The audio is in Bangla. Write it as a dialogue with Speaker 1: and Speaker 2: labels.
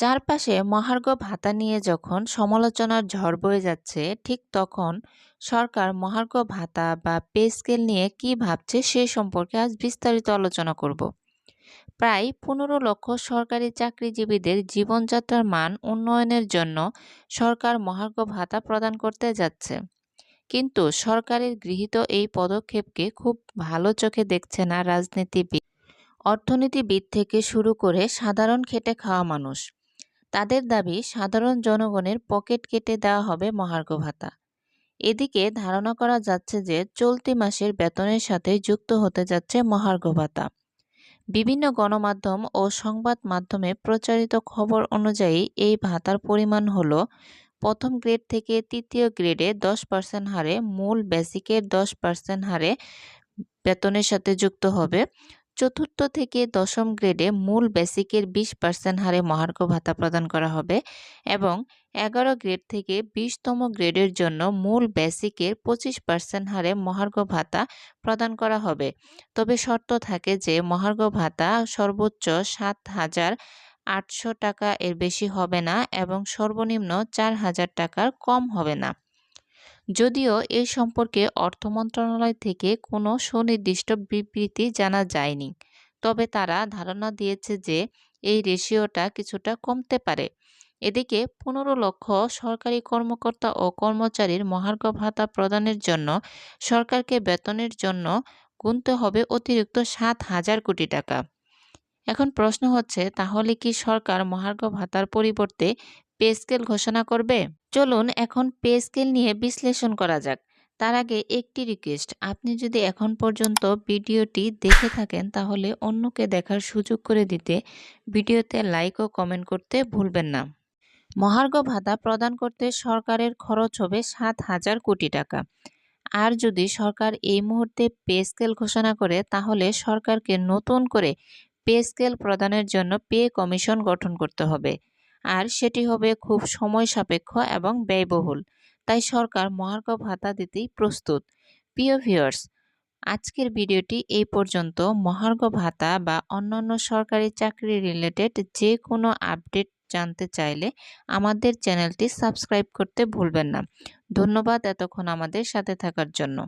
Speaker 1: চারপাশে মহার্ঘ ভাতা নিয়ে যখন সমালোচনার ঝড় বয়ে যাচ্ছে, ঠিক তখন সরকার মহার্ঘ ভাতা বা পে স্কেল নিয়ে কি ভাবছে সে সম্পর্কে আজ বিস্তারিত আলোচনা করব। প্রায় পনেরো লক্ষ সরকারি চাকরিজীবীদের জীবনযাত্রার মান উন্নয়নের জন্য সরকার মহার্ঘ ভাতা প্রদান করতে যাচ্ছে। কিন্তু সরকারের গৃহীত এই পদক্ষেপকে খুব ভালো চোখে দেখছে না রাজনীতিবিদ। অর্থনীতিবিদ থেকে শুরু করে সাধারণ খেটে খাওয়া মানুষ। তাদের দাবি সাধারণ জনগণের পকেট কেটে দেওয়া হবে মহার্ঘ ভাতা। এদিকে ধারণা করা যাচ্ছে যে চলতি মাসের বেতনের সাথে যুক্ত হতে যাচ্ছে মহার্ঘ ভাতা। বিভিন্ন গণমাধ্যম ও সংবাদ মাধ্যমে প্রচারিত খবর অনুযায়ী এই ভাতার পরিমাণ হল প্রথম গ্রেড থেকে তৃতীয় গ্রেডে দশ পার্সেন্ট হারে, মূল বেসিকের দশ পার্সেন্ট হারে বেতনের সাথে যুক্ত হবে। চতুর্থ থেকে দশম গ্রেডে মূল বেসিকের বিশ পার্সেন্ট হারে মহার্ঘ ভাতা প্রদান করা হবে এবং এগারো গ্রেড থেকে বিশতম গ্রেডের জন্য মূল বেসিকের পঁচিশ পার্সেন্ট হারে মহার্ঘ ভাতা প্রদান করা হবে। তবে শর্ত থাকে যে মহার্ঘ ভাতা সর্বোচ্চ সাত হাজার আটশো টাকা এর বেশি হবে না এবং সর্বনিম্ন চার হাজার টাকার কম হবে না। যদিও এই সম্পর্কে অর্থ মন্ত্রণালয় থেকে কোনো সুনির্দিষ্ট বিবৃতি জানা যায়নি। তবে তারা ধারণা দিয়েছে যে এই রেশিওটা কিছুটা কমতে পারে। এদিকে পনেরো লক্ষ সরকারি কর্মকর্তা ও কর্মচারীর মহার্ঘ ভাতা প্রদানের জন্য সরকারকে বেতনের জন্য গুনতে হবে অতিরিক্ত সাত হাজার কোটি টাকা। এখন প্রশ্ন হচ্ছে, তাহলে কি সরকার মহার্ঘ ভাতার পরিবর্তে পে স্কেল ঘোষণা করবে? চলুন এখন পে স্কেল নিয়ে বিশ্লেষণ করা যাক। তার আগে একটি রিকোয়েস্ট আপনি যদি এখন পর্যন্ত ভিডিওটি দেখে থাকেন, তাহলে অন্যকে দেখার সুযোগ করে দিতে ভিডিওতে লাইক ও কমেন্ট করতে ভুলবেন না। মহার্ঘ ভাতা প্রদান করতে সরকারের খরচ হবে সাত হাজার কোটি টাকা। আর যদি সরকার এই মুহূর্তে পে স্কেল ঘোষণা করে, তাহলে সরকারকে নতুন করে পে স্কেল প্রদানের জন্য পে কমিশন গঠন করতে হবে। আর সেটি হবে খুব সময় সাপেক্ষ এবং ব্যয়বহুল। তাই সরকার মহার্ঘ ভাতা দিতেই প্রস্তুত। প্রিয় ভিউয়ার্স, আজকের ভিডিওটি এই পর্যন্ত। মহার্ঘ ভাতা বা অন্যান্য সরকারি চাকরি রিলেটেড যে কোনো আপডেট জানতে চাইলে আমাদের চ্যানেলটি সাবস্ক্রাইব করতে ভুলবেন না। ধন্যবাদ এতক্ষণ আমাদের সাথে থাকার জন্য।